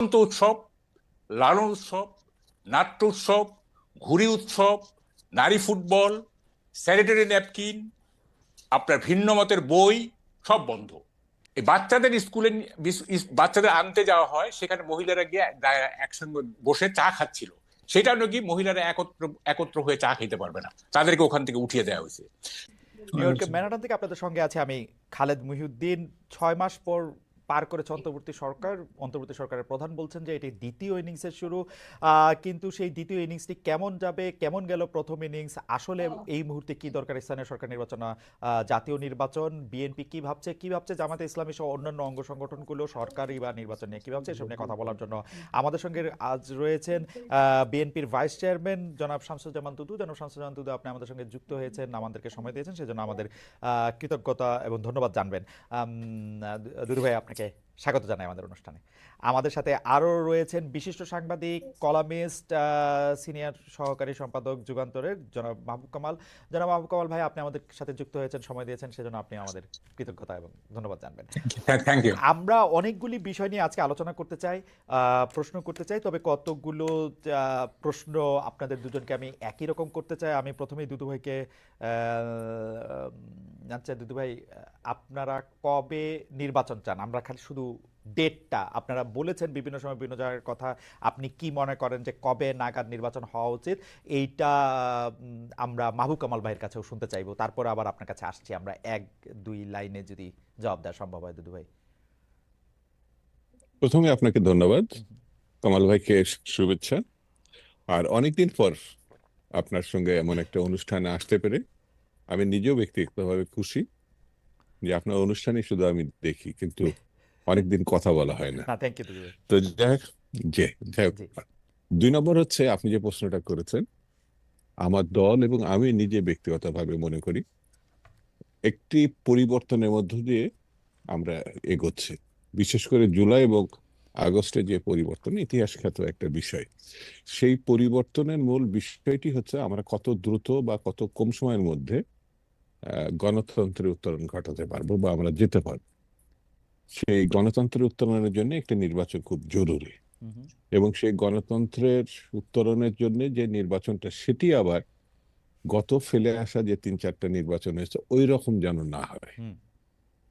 বসন্ত উৎসব, লালন উৎসব, নাট্য উৎসব, ঘুড়ি উৎসব, নারী ফুটবল, স্যানিটারি ন্যাপকিন, আপনার ভিন্ন মতের বই, সব বন্ধ। এই বাচ্চাদের স্কুলে বাচ্চাদের আনতে যাওয়া হয়, সেখানে মহিলারা গিয়ে একসঙ্গে বসে চা খাচ্ছিল। সেটা নাকি মহিলারা একত্র একত্র হয়ে চা খেতে পারবে না। তাদেরকে ওখান থেকে উঠিয়ে দেওয়া হয়েছে। নিউ ইয়র্কের ম্যানহাটন থেকে আপনাদের সঙ্গে আছে আমি খালেদ মুহিউদ্দিন। ছয় মাস পর পার করেছে অন্তর্বর্তী সরকার। অন্তর্বর্তী সরকারের প্রধান বলছেন যে এটি দ্বিতীয় ইনিংসের শুরু। কিন্তু সেই দ্বিতীয় ইনিংসটি কেমন যাবে কেমন গেল প্রথম ইনিংস? আসলে এই মুহূর্তে কি দরকার স্থানীয় সরকার নির্বাচন জাতীয় নির্বাচন? বিএনপি কি ভাবছে কি ভাবছে? জামাতে ইসলামী সহ অন্যান্য অঙ্গ সংগঠনগুলো সরকারি বা নির্বাচন নিয়ে কি ভাবছে? এসব নিয়ে কথা বলার জন্য আমাদের সঙ্গে আজ রয়েছেন বিএনপির ভাইস চেয়ারম্যান জনাব শামসুজ্জামান তুদু জনাব শামসুজ্জামান তুদু আপনি আমাদের সঙ্গে যুক্ত হয়েছেন আমাদেরকে সময় দিয়েছেন সেজন্য আমাদের কৃতজ্ঞতা এবং ধন্যবাদ জানবেন। দুদু ভাই আপনাকে স্বাগত জানাই আমাদের অনুষ্ঠানে। আমাদের সাথে আরও রয়েছেন বিশিষ্ট সাংবাদিক কলামিস্ট সিনিয়র সহকারী সম্পাদক যুগান্তরের জনাব মাহবুব কামাল। জনাব মাহবুব কামাল ভাই আপনি আমাদের সাথে যুক্ত হয়েছেন সময় দিয়েছেন সেজন্য আপনি আমাদের কৃতজ্ঞতা এবং ধন্যবাদ জানবেন। থ্যাংক ইউ আমরা অনেকগুলি বিষয় নিয়ে আজকে আলোচনা করতে চাই প্রশ্ন করতে চাই তবে কতগুলো প্রশ্ন আপনাদের দুজনকে আমি একই রকম করতে চাই। আমি প্রথমেই দুদু ভাইকে আচ্ছা দুদু ভাই আপনারা কবে নির্বাচন চান? আমরা খালি শুধু ডেটটা আপনারা বলেছেন বিভিন্ন সময় বিভিন্ন জায়গার কথা, আপনি কি মনে করেন যে কবে নাগাদ নির্বাচন হওয়া উচিত? এইটা আমরা মাহবুব কামাল ভাইয়ের কাছেও শুনতে চাইব। তারপর আবার আপনার কাছে আসছি আমরা। এক, দুই লাইনে যদি জবাব দেওয়া সম্ভব হয়, দুদু ভাই। প্রথমে আপনাকে ধন্যবাদ কামাল ভাইকে শুভেচ্ছা। আর অনেকদিন পর আপনার সঙ্গে এমন একটা অনুষ্ঠানে আসতে পেরে আমি নিজেও ব্যক্তিগতভাবে খুশি যে আপনার অনুষ্ঠানে শুধু আমি দেখি, কিন্তু অনেকদিন কথা বলা হয় না। না থ্যাংক ইউ তো যাই হোক যে যাই হোক। দুই নম্বর হচ্ছে আপনি যে প্রশ্নটা করেছেন আমার দল এবং আমি নিজে ব্যক্তিগতভাবে মনে করি একটি পরিবর্তনের মধ্য দিয়ে আমরা এগোচ্ছি। বিশেষ করে জুলাই এবং আগস্টে যে পরিবর্তন ইতিহাস খ্যাত একটা বিষয়। সেই পরিবর্তনের মূল বিষয়টি হচ্ছে আমরা কত দ্রুত বা কত কম সময়ের মধ্যে আহ, গণতন্ত্রের উত্তরণ ঘটাতে পারব বা আমরা যেতে পারব। সেই গণতন্ত্রের উত্তরণের জন্য একটা নির্বাচন খুব জরুরি। এবং সেই গণতন্ত্রের উত্তরণের জন্য যে নির্বাচনটা সেটি আবার গত ফেলে আসা যে তিন চারটা নির্বাচন হয়েছে ওই রকম যেন না হয়।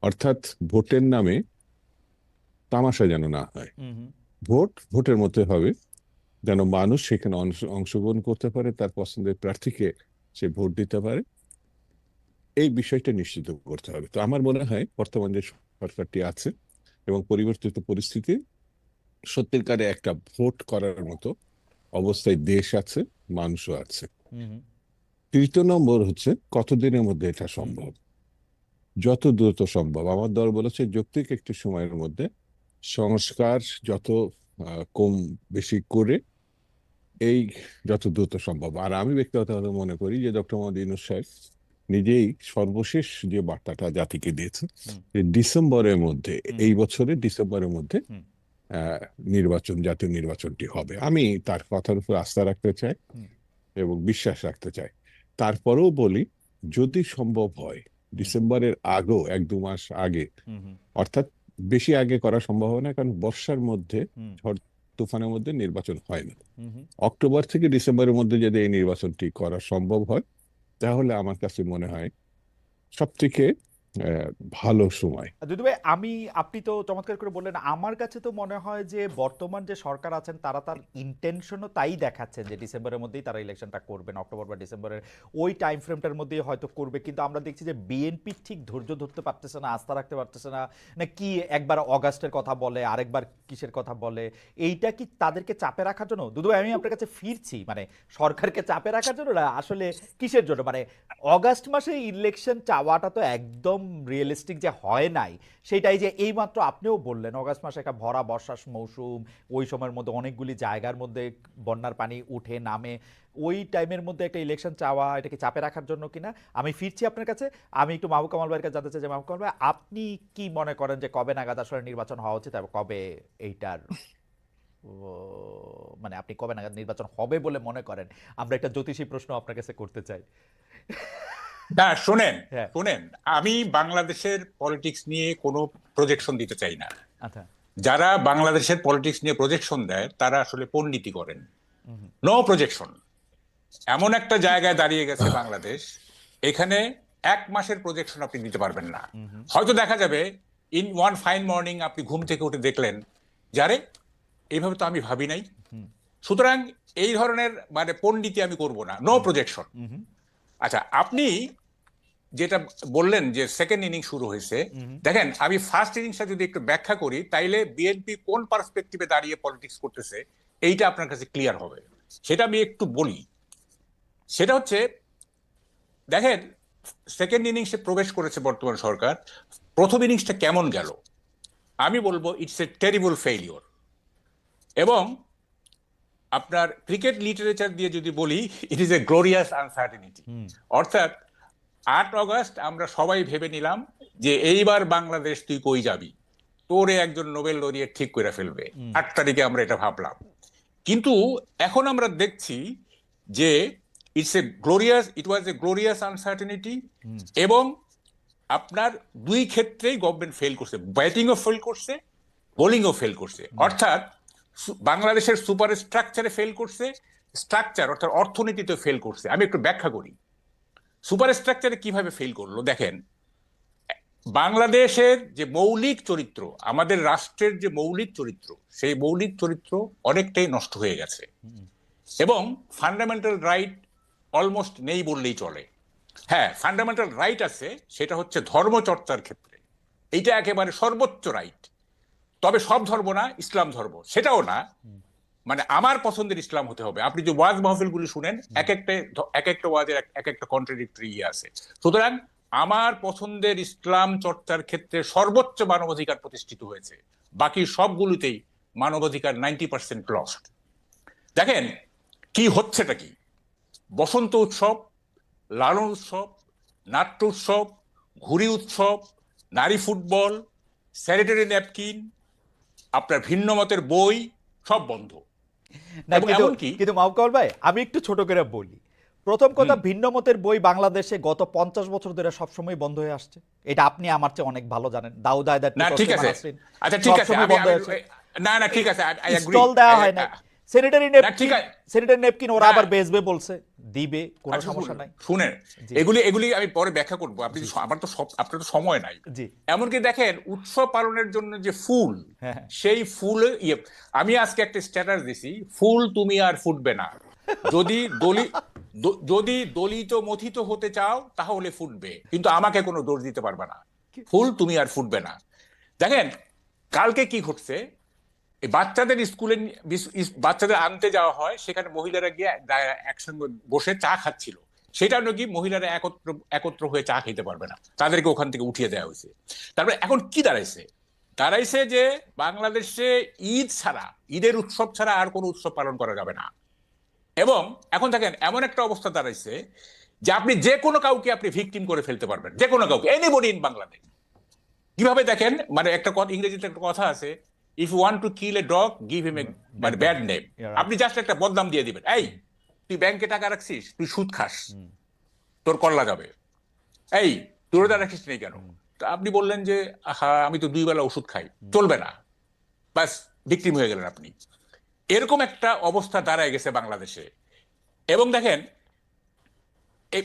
অর্থাৎ ভোটের নামে তামাশা যেন না হয়। ভোট ভোটের মধ্যে হবে যেন মানুষ সেখানে অংশগ্রহণ করতে পারে তার পছন্দের প্রার্থীকে সে ভোট দিতে পারে। এই বিষয়টা নিশ্চিত করতে হবে। তো আমার মনে হয় বর্তমান যে সরকারটি আছে এবং পরিবর্তিত পরিস্থিতি সত্যিকারে একটা ভোট করার মতো অবস্থায় দেশ আছে মানুষও আছে। তৃতীয় নম্বর হচ্ছে কতদিনের মধ্যে এটা সম্ভব? যত দ্রুত সম্ভব। আমার দল বলেছে যৌক্তিক একটি সময়ের মধ্যে সংস্কার যত কম বেশি করে এই যত দ্রুত সম্ভব। আর আমি ব্যক্তিগতভাবে মনে করি যে ডক্টর মোহাম্মদ ইউনূস সাহেব নিজেই সর্বশেষ যে বার্তাটা জাতিকে দিয়েছে যে ডিসেম্বরের মধ্যে এই বছরের ডিসেম্বরের মধ্যে নির্বাচন জাতীয় নির্বাচনটি হবে। আমি তার কথার উপর আস্থা রাখতে চাই এবং বিশ্বাস রাখতে চাই। তারপরেও বলি যদি সম্ভব হয় ডিসেম্বরের আগেও এক দু মাস আগে। অর্থাৎ বেশি আগে করা সম্ভব হয় না কারণ বর্ষার মধ্যে হুম। তুফানের মধ্যে নির্বাচন হয় না। অক্টোবর থেকে ডিসেম্বরের মধ্যে যদি এই নির্বাচনটি করা সম্ভব হয় তাহলে আমার কাছে মনে হয় সব থেকে ভালো সময়। দুদু ভাই, আমি, আপনি তো চমৎকার করে বললেন, আমার কাছে তো মনে হয় যে, বর্তমান যে সরকার আছেন, তারা তার ইন্টেনশনও তাই দেখাচ্ছেন যে, ডিসেম্বরের মধ্যেই তারা ইলেকশনটা করবেন, অক্টোবর বা ডিসেম্বরের ওই টাইম ফ্রেমটার মধ্যেই হয়তো করবে। কিন্তু আমরা দেখছি যে বিএনপি ঠিক ধৈর্য ধরতে পারতেছে না, আস্থা রাখতে পারতেছে না না কি একবার অগাস্টের কথা বলে, আরেকবার কিসের কথা বলে, এইটা কি তাদেরকে চাপে রাখার জন্য? দুদু আমি আপনার কাছে ফিরছি মানে সরকারকে চাপে রাখার জন্য না, আসলে কিসের জন্য? মানে অগাস্ট মাসে ইলেকশন চাওয়াটা তো একদম রিয়েলিস্টিক যে হয় নাই, সেটাই যে এইমাত্র আপনিও বললেন, অগাস্ট মাসে একটা ভরা বর্ষার মৌসুম, ওই সময়ের মধ্যে অনেকগুলি জায়গার মধ্যে বন্যার পানি উঠে নামে, ওই টাইমের মধ্যে একটা ইলেকশন চাওয়া, এটাকে চাপে রাখার জন্য কিনা, আমি ফিরছি আপনার কাছে, আমি একটু মাহবুব কামাল ভাইয়ের কাছে জানতে চাই যে, মাহবুব কামাল ভাই, আপনি কি মনে করেন যে কবে নাগাদ আসলে নির্বাচন হওয়া উচিত এবং কবে এইটার মানে আপনি কবে নাগাদ নির্বাচন হবে বলে মনে করেন? আমরা একটা জ্যোতিষী প্রশ্ন আপনার কাছে করতে চাই। না শোনেন হ্যাঁ। শোনেন আমি বাংলাদেশের পলিটিক্স নিয়ে কোনো প্রজেকশন দিতে চাই না। আচ্ছা। যারা বাংলাদেশের পলিটিক্স নিয়ে প্রজেকশন দেয় তারা আসলে পণ্ডিতি করেন? নো প্রজেকশন এমন একটা জায়গায় দাঁড়িয়ে গেছে বাংলাদেশ এখানে এক মাসের প্রজেকশন আপনি দিতে পারবেন না। হয়তো দেখা যাবে ইন ওয়ান ফাইন মর্নিং আপনি ঘুম থেকে উঠে দেখলেন যারে এইভাবে তো আমি ভাবি নাই। সুতরাং এই ধরনের মানে পণ্ডিতি আমি করব না। নো প্রজেকশন আচ্ছা আপনি যেটা বললেন যে সেকেন্ড ইনিংস শুরু হয়েছে। দেখেন আমি ফার্স্ট ইনিংসটা যদি একটু ব্যাখ্যা করি তাইলে বিএনপি কোন পার্সপেক্টিভে দাঁড়িয়ে পলিটিক্স করতেছে এইটা আপনার কাছে ক্লিয়ার হবে। সেটা আমি একটু বলি। সেটা হচ্ছে দেখেন সেকেন্ড ইনিংসে প্রবেশ করেছে বর্তমান সরকার। প্রথম ইনিংসটা কেমন গেল? আমি বলব ইটস এ টেরিবল ফেইলিওর এবং আপনার ক্রিকেট লিটারেচার দিয়ে যদি বলি it is a glorious uncertainty অর্থাৎ আট অগস্ট আমরা সবাই ভেবে নিলাম যে এইবার বাংলাদেশ তুই কই যাবি? তোরে একজন নোবেল লরিয়েট ঠিক করে ফেলবে। আট তারিখে আমরা এটা ভাবলাম। কিন্তু এখন আমরা দেখছি যে it's a glorious it was a glorious uncertainty এবং আপনার দুই ক্ষেত্রেই গভর্নমেন্ট ফেল করছে। ব্যাটিংও ফেল করছে বোলিংও ফেল করছে। অর্থাৎ বাংলাদেশের সুপার স্ট্রাকচারে ফেল করছে স্ট্রাকচার অর্থাৎ অর্থনীতিতে ফেল করছে। আমি একটু ব্যাখ্যা করি। সুপার স্ট্রাকচারে কীভাবে ফেল করল? দেখেন, বাংলাদেশের যে মৌলিক চরিত্র, আমাদের রাষ্ট্রের যে মৌলিক চরিত্র, সেই মৌলিক চরিত্র অনেকটাই নষ্ট হয়ে গেছে। এবং ফান্ডামেন্টাল রাইট অলমোস্ট নেই বললেই চলে। হ্যাঁ ফান্ডামেন্টাল রাইট আছে, সেটা হচ্ছে ধর্মচর্চার ক্ষেত্রে। এইটা একেবারে সর্বোচ্চ রাইট তবে সব ধর্ম না, ইসলাম ধর্ম। সেটাও না। মানে আমার পছন্দের ইসলাম হতে হবে। আপনি যে ওয়াজ মাহফিলগুলি শুনেন এক একটা এক একটা ওয়াজের এক- এক একটা কন্ট্রাডিক্টরি ইয়ে আছে। সুতরাং আমার পছন্দের ইসলাম চর্চার ক্ষেত্রে সর্বোচ্চ মানবাধিকার প্রতিষ্ঠিত হয়েছে। বাকি সবগুলোতেই মানবাধিকার নাইনটি পার্সেন্ট লস্ট দেখেন কি হচ্ছেটা কি? বসন্ত উৎসব লালন উৎসব নাট্য উৎসব ঘুড়ি উৎসব নারী ফুটবল স্যানিটারি ন্যাপকিন আপনার ভিন্ন মতের বই সব বন্ধ। না কিন্তু এমনকি- কিন্তু মাহকাল ভাই আমি একটু ছোট করে বলি। প্রথম কথা ভিন্ন মতের বই বাংলাদেশে গত পঞ্চাশ বছর ধরে সবসময় বন্ধ হয়ে আসছে। এটা আপনি আমার চেয়ে অনেক ভালো জানেন। দাউদ আয়দার না ঠিক আছে। আচ্ছা ঠিক আছে। বন্ধ হয়েছে। না না ঠিক আছে স্টল দেওয়া হয় না ওরা আবার বেচবে বলছে দিবে কোনো আচ্ছা, সমস্যা নাই। শুনেন এগুলি এগুলি আমি পরে ব্যাখ্যা করব। আপনি আমার তো সব আপনার তো সময় নাই। জি। এমনকি দেখেন উৎসব পালনের জন্য যে ফুল হ্যাঁ। সেই ফুল ইয়ে আমি আজকে একটা স্ট্যাটাস দিছি ফুল তুমি আর ফুটবে না। যদি দলি দ- যদি দলিত মথিত হতে চাও তাহলে ফুটবে। কিন্তু আমাকে কোনো দোষ দিতে পারবে না। ফুল তুমি আর ফুটবে না। দেখেন কালকে কি ঘটছে? বাচ্চাদের স্কুলে বাচ্চাদের আনতে যাওয়া হয়, সেখানে মহিলারা গিয়ে একসঙ্গে বসে চা খাচ্ছিল। সেটা নাকি মহিলারা একত্র একত্র হয়ে চা খেতে পারবে না। তাদেরকে ওখান থেকে উঠিয়ে দেওয়া হয়েছে। তারপরে এখন কি দাঁড়াইছে? দাঁড়াইছে যে বাংলাদেশে ঈদ ছাড়া, ঈদের উৎসব ছাড়া আর কোনো উৎসব পালন করা যাবে না। এবং এখন দেখেন, এমন একটা অবস্থা দাঁড়াইছে যে আপনি যে কোনো কাউকে আপনি ভিকটিম করে ফেলতে পারবেন। যে কোনো কাউকে এনিবডি ইন বাংলাদেশ কীভাবে দেখেন? মানে একটা কথা, ইংরেজিতে একটা কথা আছে if want to kill a dog give him a মানে ব্যাড নেম আপনি জাস্ট একটা বদনাম দিয়ে দিবেন। এই তুই ব্যাংকে টাকা রাখছিস তুই সুদ খাস তোর কল্লা যাবে। এই তোর দা রাখিস নেই কেন? তা আপনি বললেন যে আহা আমি তো দুই বেলা ওষুধ খাই। চলবে না। বাস ভিকটিম হয়ে গেলেন আপনি। এরকম একটা অবস্থা দাঁড়ায় গেছে বাংলাদেশে। এবং দেখেন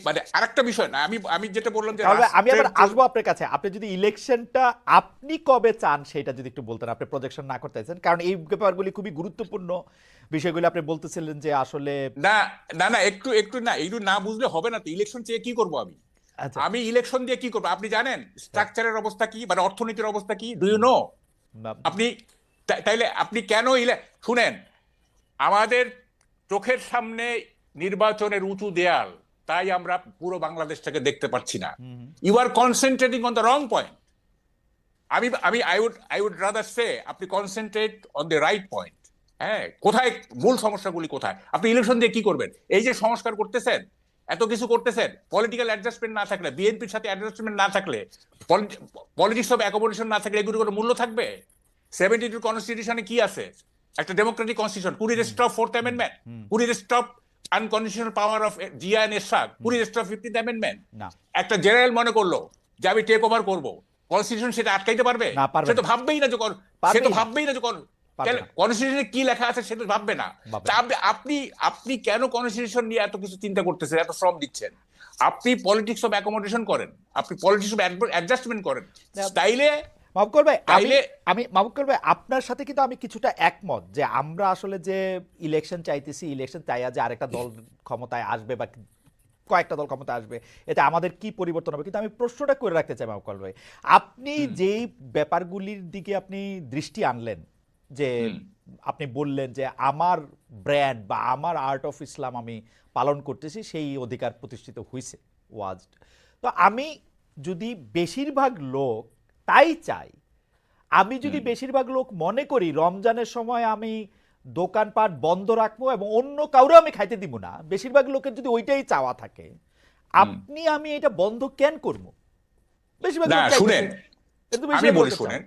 মানে আরেকটা বিষয় না আমি আমি যেটা বললাম যে আমি আবার আসব আপনার কাছে। আপনি যদি ইলেকশনটা আপনি কবে চান সেটা যদি একটু বলতেন আপনি প্রজেকশন না করতে চাইছেন। কারণ এই ব্যাপারগুলি খুবই গুরুত্বপূর্ণ বিষয়গুলো আপনি বলতেছিলেন যে আসলে না না না একটু একটু না একটু না বুঝলে হবে না তো। ইলেকশন চেয়ে কি করব আমি? আচ্ছা। আমি ইলেকশন দিয়ে কি করব? আপনি জানেন স্ট্রাকচারের অবস্থা কি মানে অর্থনীতির অবস্থা কি? Do you know. আপনি তাই- তাইলে আপনি কেন ইলে শুনেন আমাদের চোখের সামনে নির্বাচনের উঁচু দেয়াল তাই আমরা পুরো বাংলাদেশটাকে দেখতে পাচ্ছি না। You are concentrating on the wrong point আমি আমি I would I would rather say আপনি concentrate on the right point হ্যাঁ কোথায় মূল সমস্যাগুলি কোথায়? আপনি ইলেকশন দিয়ে কি করবেন? এই যে সংস্কার করতেছেন এত কিছু করতেছেন পলিটিক্যাল অ্যাডজাস্টমেন্ট না থাকলে বিএনপির সাথে অ্যাডজাস্টমেন্ট না থাকলে পলিটিক্স অফ অ্যাকোমোডেশন না থাকলে এগুলোর কোনো মূল্য থাকবে? সেভেন্টি টু কনস্টিটিউশনে কি আছে? একটা ডেমোক্রেটিক কনস্টিটিউশন কুড়ি স্টপ ফোর্থ অ্যামেন্ডমেন্ট কুড়ি stop unconditional power of Zia and Ershad কুড়ি স্টপ ফিফটিন্থ অ্যামেন্ডমেন্ট একটা জেনারেল মনে করল যে আমি টেক ওভার করব। কনস্টিটিউশন সেটা আটকাইতে পারবে? সে তো ভাববেই না যে কন- সে তো ভাববেই না যে পারবে কনস্টিটিউশনে কি লেখা আছে সেটা ভাববে না। ভাববে আপনি আপনি কেন কনস্টিটিউশন নিয়ে এত কিছু চিন্তা করতেছেন এত শ্রম দিচ্ছেন? আপনি পলিটিক্স অফ অ্যাকোমোডেশন করেন। আপনি পলিটিক্স অফ অ্যাডজাস্টমেন্ট করেন। তাইলে মাহবুব ভাই আমি আমি মাহবুব ভাই আপনার সাথে কিন্তু আমি কিছুটা একমত যে আমরা আসলে যে ইলেকশন চাইতেছি ইলেকশন চাইয়া যে আরেকটা দল ক্ষমতায় আসবে বা কয়েকটা দল ক্ষমতায় আসবে এতে আমাদের কি পরিবর্তন হবে? কিন্তু আমি প্রশ্নটা করে রাখতে চাই মাহবুব ভাই আপনি যেই ব্যাপারগুলির দিকে আপনি দৃষ্টি আনলেন যে আপনি বললেন যে আমার ব্র্যান্ড বা আমার আর্ট অফ ইসলাম আমি পালন করতেছি সেই অধিকার প্রতিষ্ঠিত হয়েছে ওয়াজ তো আমি যদি বেশিরভাগ লোক তাই চাই। আমি যদি বেশিরভাগ লোক মনে করি রমজানের সময় আমি দোকানপাট বন্ধ রাখব এবং অন্য কাউরে আমি খাইতে দিব না বেশিরভাগ লোকের যদি ওইটাই চাওয়া থাকে আপনি আমি এটা বন্ধ কেন করব? বেশিরভাগ। শুনেন আমি বেশিরভাগ বলি শুনেন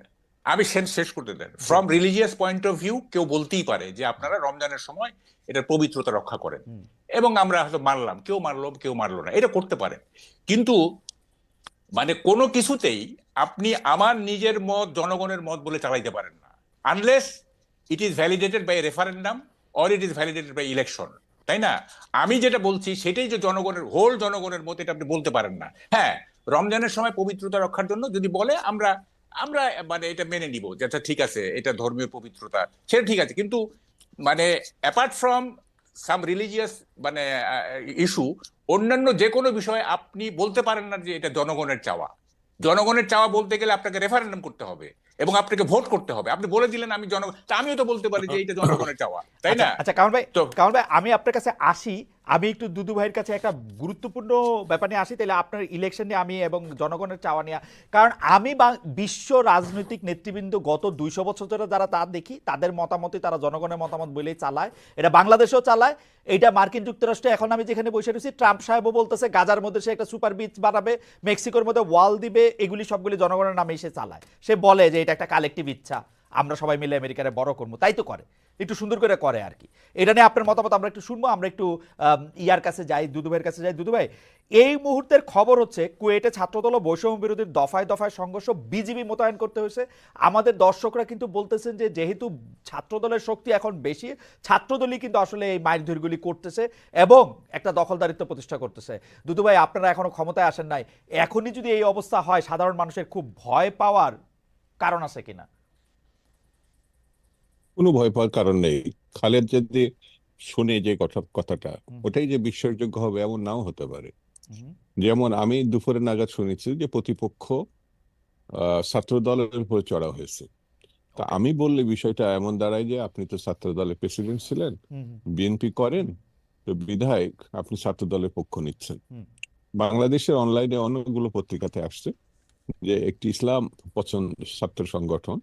আমি শেষ শেষ করতে দেন। From religious point of view কেউ বলতেই পারে যে আপনারা রমজানের সময় এটার পবিত্রতা রক্ষা করেন। এবং আমরা হয়তো মানলাম কেউ মানলো কেউ মানলো না এটা করতে পারেন। কিন্তু মানে কোনো কিছুতেই আপনি আমার নিজের মত, জনগণের মত বলে চালাইতে পারেন না। Unless it is validated by referendum or it is validated by election তাই না? আমি যেটা বলছি, সেটাই যে জনগণের হোল জনগণের মত, এটা আপনি বলতে পারেন না। হ্যাঁ রমজানের সময় পবিত্রতা রক্ষার জন্য যদি বলে, আমরা আমরা মানে এটা মেনে নিব যে আচ্ছা ঠিক আছে, এটা ধর্মীয় পবিত্রতা, সেটা ঠিক আছে। কিন্তু মানে অ্যাপার্ট ফ্রম সাম রিলিজিয়াস মানে ইস্যু অন্যান্য যে কোনো বিষয়ে আপনি বলতে পারেন না যে এটা জনগণের চাওয়া। জনগণের চাওয়া বলতে গেলে আপনাকে রেফারেন্ডাম করতে হবে এবং আপনাকে ভোট করতে হবে। আপনি বলে দিলেন আমি জনগণ আমিও তো বলতে পারি যে এটা জনগণের চাওয়া তাই আচ্ছা, না? আচ্ছা কামাল ভাই তো- কারণ ভাই আমি আপনার কাছে আসি আমি একটু দুদু ভাইয়ের কাছে একটা গুরুত্বপূর্ণ ব্যাপার নিয়ে আসি, তাহলে আপনার ইলেকশন নিয়ে আমি এবং জনগণের চাওয়া নিয়ে। কারণ আমি বিশ্ব রাজনৈতিক নেতৃবৃন্দ গত দুইশো বছর ধরে যারা তা দেখি, তাদের মতামতই তারা জনগণের মতামত বলেই চালায়। এটা বাংলাদেশেও চালায়, এটা মার্কিন যুক্তরাষ্ট্রে এখন আমি যেখানে বসে রয়েছি, ট্রাম্প সাহেবও বলতেছে, গাজার মধ্যে সে একটা সুপার বিচ বানাবে, মেক্সিকোর মধ্যে ওয়াল দিবে, এগুলি সবগুলি জনগণের নামে সে চালায়। সে বলে যে এটা একটা কালেকটিভ ইচ্ছা। আমরা সবাই মিলে আমেরিকারে বড় করব। তাই তো করে। একটু সুন্দর করে করে আর কি। এটা নিয়ে আপনার মতামত আমরা একটু শুনব, আমরা একটু ইয়ার কাছে যাই দুদু ভাইয়ের কাছে যাই। দুদুভাই, এই মুহূর্তের খবর হচ্ছে কুয়েটে ছাত্রদল ও বৈষম্য বিরোধীর দফায় দফায় সংঘর্ষ বিজিবি মোতায়েন করতে হয়েছে। আমাদের দর্শকরা কিন্তু বলতেছেন যে যেহেতু ছাত্রদলের শক্তি এখন বেশি, ছাত্রদলই কিন্তু আসলে এই মারধরগুলি করতেছে এবং একটা দখলদারিত্ব প্রতিষ্ঠা করতেছে। দুদুভাই, আপনারা এখনও ক্ষমতায় আসেন নাই। এখনই যদি এই অবস্থা হয়, সাধারণ মানুষের খুব ভয় পাওয়ার কারণ আছে কিনা? কোনো ভয় পাওয়ার কারণ নেই। খালেদ যদি শুনে যে কথা কথাটা ওটাই যে বিশ্বাসযোগ্য হবে এমন নাও হতে পারে। যেমন আমি দুপুরে নাগাদ শুনেছি যে প্রতিপক্ষ ছাত্র দলের উপর চড়া হয়েছে। তা আমি বললে বিষয়টা এমন দাঁড়ায় যে আপনি তো ছাত্র দলের প্রেসিডেন্ট ছিলেন বিএনপি করেন তো বিধায়ক আপনি ছাত্র দলের পক্ষ নিচ্ছেন। বাংলাদেশের অনলাইনে অনেকগুলো পত্রিকাতে আসছে যে একটি ইসলাম পছন্দ ছাত্র সংগঠন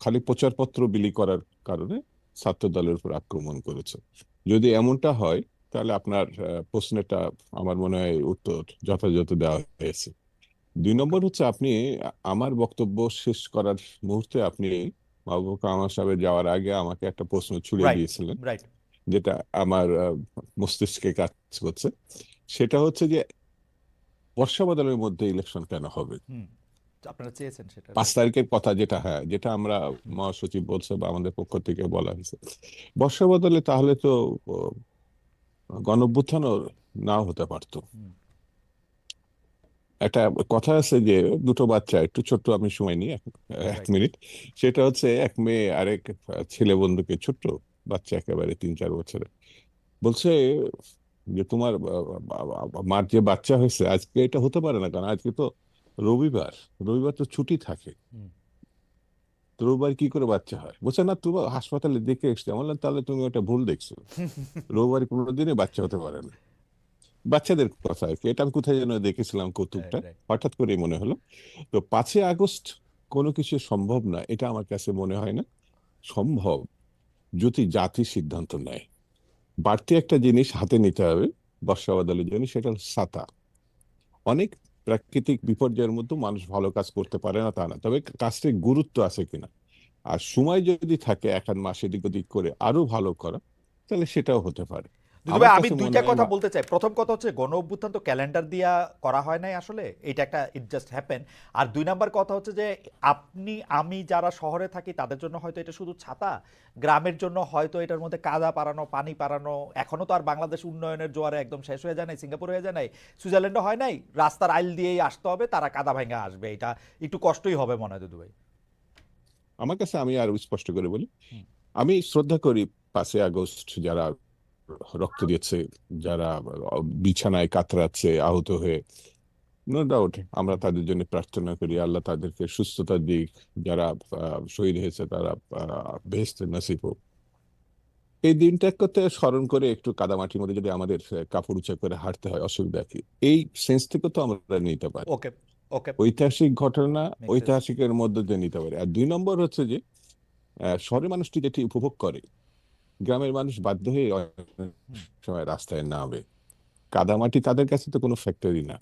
খালি প্রচারপত্র বিলি করার কারণে ছাত্র দলের উপর আক্রমণ করেছে। যদি এমনটা হয় তাহলে আপনার প্রশ্নটা আমার মনে হয় উত্তর যথাযথ দেওয়া হয়েছে। দুই নম্বর হচ্ছে আপনি আমার বক্তব্য শেষ করার মুহূর্তে আপনি মাহবুব কামাল সাহেবের যাওয়ার আগে আমাকে একটা প্রশ্ন ছুড়ে দিয়েছিলেন। যেটা আমার মস্তিষ্কে কাজ করছে। সেটা হচ্ছে যে বর্ষা বাদলের মধ্যে ইলেকশন কেন হবে? আপনারা চেয়েছেন সেটা পাঁচ তারিখের কথা যেটা হ্যাঁ যেটা আমরা মহাসচিব বলছে বা আমাদের পক্ষ থেকে বলা হয়েছে। বর্ষা বদলে তাহলে তো গণভ্যুত্থানও নাও হতে পারতো। একটা কথা আছে যে দুটো বাচ্চা একটু ছোট্ট আমি সময় নিই এক মিনিট। সেটা হচ্ছে এক মেয়ে আরেক ছেলে বন্ধুকে ছোট্ট বাচ্চা একেবারে তিন চার বছরের। বলছে যে তোমার মার যে বাচ্চা হয়েছে আজকে এটা হতে পারে না কারণ আজকে তো রবিবার রবিবার তো ছুটি থাকে। রবিবার কি করে বাচ্চা হয়? বলছে না তুমি হাসপাতালে দেখে এসছি। আমি বললাম তাহলে তুমি ওটা ভুল দেখছ। রবিবার কোনো দিনে বাচ্চা হতে পারে না। বাচ্চাদের কথা আর কি। এটা আমি কোথায় যেন দেখেছিলাম কৌতুকটা. হঠাৎ করেই মনে হলো। তো পাঁচই আগস্ট কোনো কিছু সম্ভব না এটা আমার কাছে মনে হয় না। সম্ভব যদি জাতি সিদ্ধান্ত নেয়। বাড়তি একটা জিনিস হাতে নিতে হবে বর্ষা বাদলের জন্য সেটা ছাতা অনেক প্রাকৃতিক বিপর্যয়ের মধ্যে মানুষ ভালো কাজ করতে পারে না তা না। তবে কাজটির গুরুত্ব আছে কিনা? আর সময় যদি থাকে এক মাস এদিক ওদিক করে আরও ভালো করা, তাহলে সেটাও হতে পারে। দুদু আমি দুইটা কথা বলতে চাই। প্রথম কথা হচ্ছে গণ অভ্যুত্থান তো ক্যালেন্ডার দিয়া করা হয় নাই আসলে এটা একটা ইট জাস্ট হ্যাপেন আর দুই নাম্বার কথা হচ্ছে যে আপনি আমি যারা শহরে থাকি তাদের জন্য হয়তো এটা শুধু ছাতা গ্রামের জন্য হয়তো এটার মধ্যে কাদা পারানো পানি পারানো এখনও তো আর বাংলাদেশ উন্নয়নের জোয়ারে একদম শেষ হয়ে যায় নাই সিঙ্গাপুর হয়ে যায় নাই সুইজারল্যান্ডও হয় নাই রাস্তার আইল দিয়েই আসতে হবে তারা কাদা ভাঙা আসবে এটা একটু কষ্টই হবে মনে হয় দুদু ভাই। আমার কাছে আমি আর স্পষ্ট করে বলি। আমি শ্রদ্ধা করি পাঁচই আগস্ট যারা রক্ত দিয়েছে যারা বিছানায় কাতরাচ্ছে আহত হয়ে। নো ডাউট আমরা তাদের জন্য প্রার্থনা করি আল্লাহ তাদেরকে সুস্থতার দিক যারা শহীদ হয়েছে তারা বেহেস্তের নসিব হোক। এই দিনটাকে স্মরণ করে একটু কাদামাটির মধ্যে যদি আমাদের কাপড় উঁচা করে হাঁটতে হয় অসুবিধা কি? এই সেন্স থেকে তো আমরা নিতে পারি। ওকে ওকে ঐতিহাসিক ঘটনা ঐতিহাসিকের মধ্যে দিয়ে নিতে পারি। আর দুই নম্বর হচ্ছে যে শহরের মানুষটি যেটি উপভোগ করে গ্রামের মানুষ বাধ্য হয়ে সময় রাস্তায় নামে। কাদামাটি তাদের কাছে তো কোনো ফ্যাক্টরি না।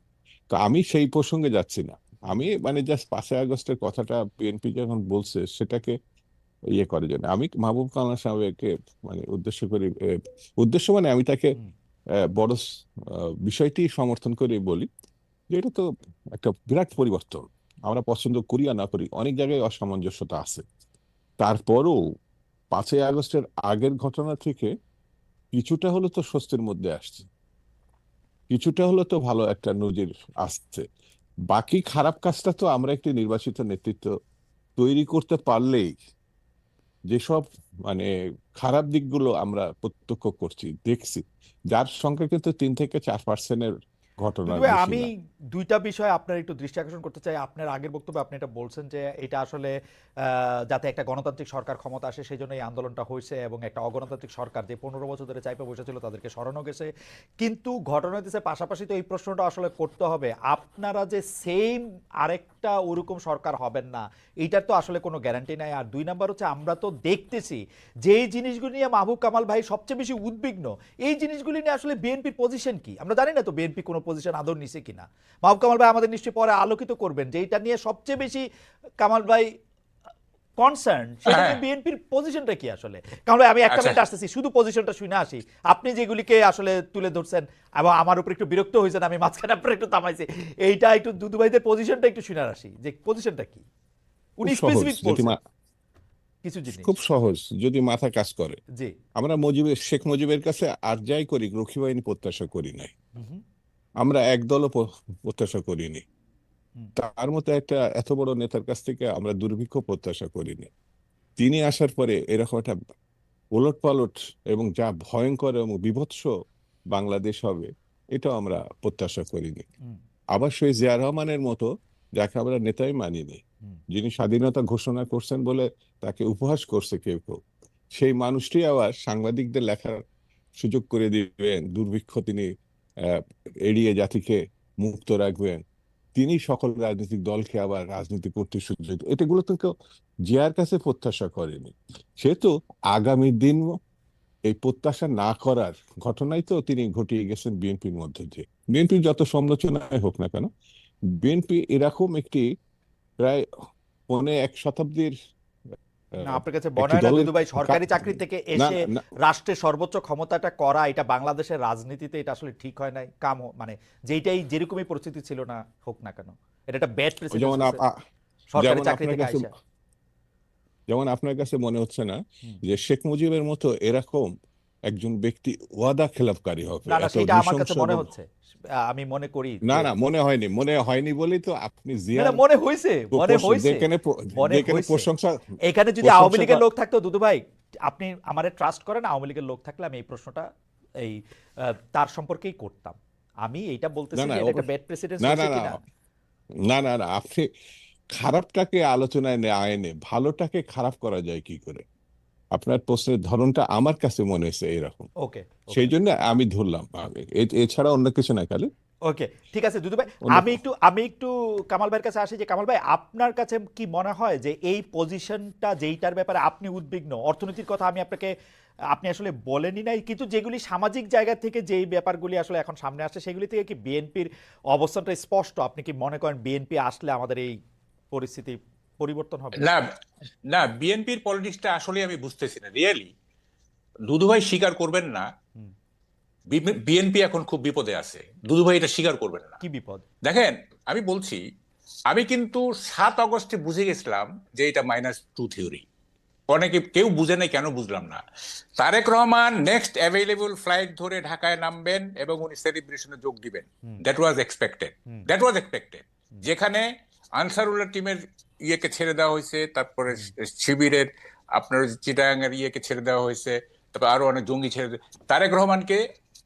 তো আমি সেই প্রসঙ্গে যাচ্ছি না। আমি মানে জাস্ট পাঁচই আগস্টের কথাটা বিএনপি যখন বলছে সেটাকে ইয়ে করার জন্য। আমি মাহবুব কালাম সাহেবকে মানে উদ্দেশ্য করি উদ্দেশ্য মানে আমি তাকে বড় বিষয়টি সমর্থন করে বলি যে এটা তো একটা বিরাট পরিবর্তন। আমরা পছন্দ করি আর না করি অনেক জায়গায় অসামঞ্জস্যতা আছে। তারপরও পাঁচই আগস্টের আগের ঘটনা থেকে কিছুটা হলো তো স্বস্তির মধ্যে আসছে। কিছুটা হলো তো ভালো একটা নজির আসছে। বাকি খারাপ কাজটা তো আমরা একটি নির্বাচিত নেতৃত্ব তৈরি করতে পারলেই যেসব মানে খারাপ দিকগুলো আমরা প্রত্যক্ষ করছি, দেখছি, যার সংখ্যা কিন্তু তিন থেকে চার পার্সেন্টের আমি দুইটা বিষয় আপনার একটু দৃষ্টি আকর্ষণ করতে চাই। আপনার আগের বক্তব্যে আপনি এটা বলছেন যে এটা আসলে যাতে একটা গণতান্ত্রিক সরকার ক্ষমতা আসে সেই জন্য এই আন্দোলনটা হয়েছে এবং একটা অগণতান্ত্রিক সরকার যে পনেরো বছর ধরে চাইপে বসেছিল তাদেরকে সরানো গেছে। কিন্তু ঘটনা হইতেছে পাশাপাশি তো এই প্রশ্নটা আসলে করতে হবে আপনারা যে সেম আরেকটা ওরকম সরকার হবেন না এইটার তো আসলে কোনো গ্যারান্টি নাই। আর দুই নাম্বার হচ্ছে আমরা তো দেখতেছি যেই জিনিসগুলি নিয়ে মাহবুব কামাল ভাই সবচেয়ে বেশি উদ্বিগ্ন এই জিনিসগুলি নিয়ে আসলে বিএনপির পজিশন কি? আমরা জানি না তো বিএনপি কোনো পজিশন আদৌ নিছে কিনা। মাহবুব কামাল ভাই আমাদের নিশ্চয়ই পরে আলোকিত করবেন যে এটা নিয়ে সবচেয়ে বেশি কামাল ভাই কনসার্ন সেটা হ্যাঁ। বিএনপির পজিশনটা কি আসলে? কারণ আমি একটা আচ্ছা। মিনিট আসতেছি শুধু পজিশনটা শুনে আসি। আপনি যেগুলিকে আসলে তুলে ধরছেন এবং আমার উপর একটু বিরক্ত হয়েছেন আমি মাঝখানে আপনার একটু থামাইছি এইটা একটু দুদু ভাইদের পজিশনটা একটু শুনে আসি যে পজিশনটা কি? উনি স্পেসিফিক কিছু জিনিস। খুব সহজ যদি মাথা কাজ করে। জি। আমরা মুজিবের শেখ মুজিবের কাছে আর যাই করি রক্ষী বাহিনী প্রত্যাশা করি নাই। আমরা একদলও প্রত্যাশা করিনি। তার মতো একটা এত বড় নেতার কাছ থেকে আমরা দুর্ভিক্ষ প্রত্যাশা করিনি। তিনি আসার পরে এরকম একটা ওলট পালট এবং যা ভয়ঙ্কর এবং বিভৎস বাংলাদেশ হবে এটাও আমরা প্রত্যাশা করিনি। আবার সেই জিয়া রহমানের মতো যাকে আমরা নেতাই মানিনি যিনি স্বাধীনতা ঘোষণা করছেন বলে তাকে উপহাস করছে কেউ কেউ সেই মানুষটি আবার সাংবাদিকদের লেখার সুযোগ করে দিবেন দুর্ভিক্ষ তিনি এড়িয়ে জাতিকে মুক্ত রাখবেন। তিনি সকল রাজনৈতিক দলকে আবার রাজনীতি করতে সুযোগ। এটাগুলো তো কেউ জিয়ার কাছে প্রত্যাশা করেনি। সেহেতু আগামী দিন এই প্রত্যাশা না করার ঘটনাই তো তিনি ঘটিয়ে গেছেন বিএনপির মধ্যে দিয়ে। বিএনপির যত সমালোচনাই হোক না কেন, বিএনপি এরকম একটি প্রায় পৌনে এক শতাব্দীর না আপনার কাছে মনে হয় না দলের সরকারি চাকরি থেকে এসে রাষ্ট্রের সর্বোচ্চ ক্ষমতাটা করা এটা বাংলাদেশের রাজনীতিতে এটা আসলে ঠিক হয় নাই কাম মানে যেইটাই যেরকমই পরিস্থিতি ছিল না হোক না কেন। এটা একটা ব্যাড প্রেসিডেন্ট যেমন সরকারি চাকরি থেকে আইসা। যেমন আপনার কাছে মনে হচ্ছে না যে শেখ মুজিবের মতো এরকম একজন ব্যক্তি ওয়াদা খেলাপকারী হবে না না সেটা আমার কাছে মনে হচ্ছে। আমি মনে করি না না মনে হয়নি মনে হয়নি বলেই তো আপনি জিয়া মনে হয়েছে মনে হয়েছে যেখানে যেখানে প্রশংসা এখানে যদি আওয়ামী লীগের লোক থাকতো দুদু ভাই আপনি আমারে ট্রাস্ট করেন আওয়ামী লীগের লোক থাকলে আমি এই প্রশ্নটা এই তার সম্পর্কেই করতাম। আমি এইটা বলতেছি না, না, যে এটা ব্যাড প্রেসিডেন্ট না না না না না আপনি খারাপটাকে আলোচনায় নে আয়নে ভালোটাকে খারাপ করা যায় কি করে? আপনার প্রশ্নের ধরনটা আমার কাছে মনে হয়েছে এরকম ওকে সেই জন্য আমি ধরলাম। এছাড়া অন্য কিছু না খালি ওকে ঠিক আছে দুদু ভাই আমি একটু আমি একটু কামাল ভাইয়ের কাছে আসি যে কামাল ভাই আপনার কাছে কি মনে হয় যে এই পজিশনটা যেইটার ব্যাপারে আপনি উদ্বিগ্ন? অর্থনীতির কথা আমি আপনাকে আপনি আসলে বলেনই নাই কিন্তু যেগুলি সামাজিক জায়গা থেকে যেই ব্যাপারগুলি আসলে এখন সামনে আসছে সেগুলি থেকে কি বিএনপির অবস্থানটা স্পষ্ট? আপনি কি মনে করেন বিএনপি আসলে আমাদের এই পরিস্থিতি পরিবর্তন হবে? না না বিএনপির পলিটিক্সটা আসলে আমি বুঝতেছি না রিয়েলি দুদুভাই স্বীকার করবেন না। বিএনপি এখন খুব বিপদে আছে। দুদু ভাই এটা স্বীকার করবেন না। কি বিপদ? দেখেন আমি বলছি আমি কিন্তু সাত অগস্টে বুঝে গেছিলাম যে এটা মাইনাস টু থিওরি অনেকে কেউ বুঝে নাই কেন বুঝলাম না। Tarique Rahman next available flight ধরে ঢাকায় নামবেন এবং উনি সেলিব্রেশনে যোগ দিবেন। That was expected that was expected যেখানে আনসারুল্লাহ টিমের ইয়েকে ছেড়ে দেওয়া হয়েছে তারপরে শিবিরের আপনার চিটাং এর ইয়েকে ছেড়ে দেওয়া হয়েছে তারপর আরও অনেক জঙ্গি ছেড়ে তারেক রহমানকে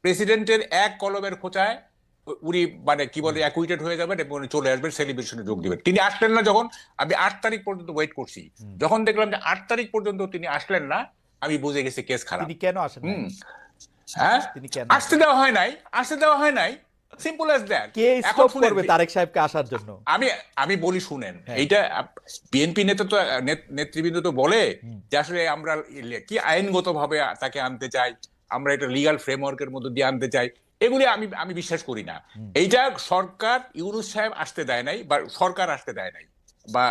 প্রেসিডেন্টের এক কলমের খোঁচায় উনি মানে কি বলে অ্যাকুইটেড হয়ে যাবেন এবং উনি চলে আসবেন সেলিব্রেশনে যোগ দিবেন। তিনি আসলেন না যখন আমি আট তারিখ পর্যন্ত ওয়েট করছি। যখন দেখলাম যে আট তারিখ পর্যন্ত তিনি আসলেন না আমি বুঝে গেছি কেস খারাপ। তিনি কেন আসেন? হ্যাঁ? তিনি আসতে দেওয়া হয় নাই আসতে দেওয়া হয় নাই সিম্পল অ্যাজ দ্যাট কে স্টপ করবে তারেক সাহেবকে আসার জন্য? আমি আমি বলি শুনেন হ্যাঁ। এইটা বিএনপি নেতা তো নেতৃবৃন্দ তো বলে যে আসলে আমরা কি আইনগত ভাবে তাকে আনতে চাই আমরা এটা লিগাল ফ্রেমওয়ার্কের মধ্যে দিয়ে আনতে চাই এগুলি আমি আমি বিশ্বাস করি না। এইটা সরকার ইউনুস সাহেব আসতে দেয় নাই বা সরকার আসতে দেয় নাই বা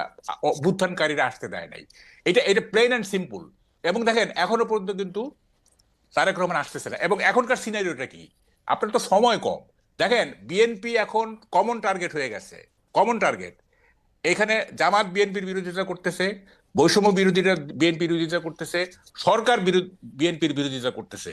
অভ্যুত্থানকারীরা আসতে দেয় নাই। এটা এটা প্লেন অ্যান্ড সিম্পল এবং দেখেন এখনও পর্যন্ত কিন্তু তারেক রহমান আসতেছে না। এবং এখনকার সিনারিওটা কি? আপনার তো সময় কম। দেখেন বিএনপি এখন কমন টার্গেট হয়ে গেছে কমন টার্গেট এখানে জামাত বিএনপির বিরোধিতা করতেছে, বৈষম্য বিরোধীরা বিএনপির বিরোধিতা করতেছে, সরকার বিএনপির বিরোধিতা করতেছে।